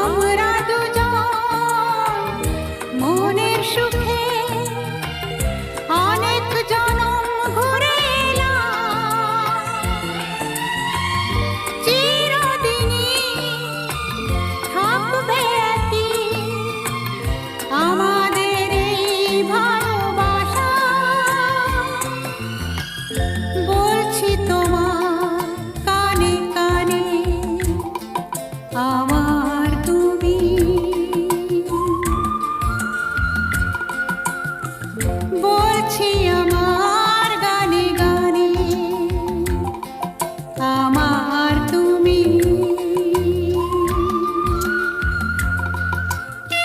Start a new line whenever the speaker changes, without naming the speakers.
আমরা দুজন মনের সুখ tinha.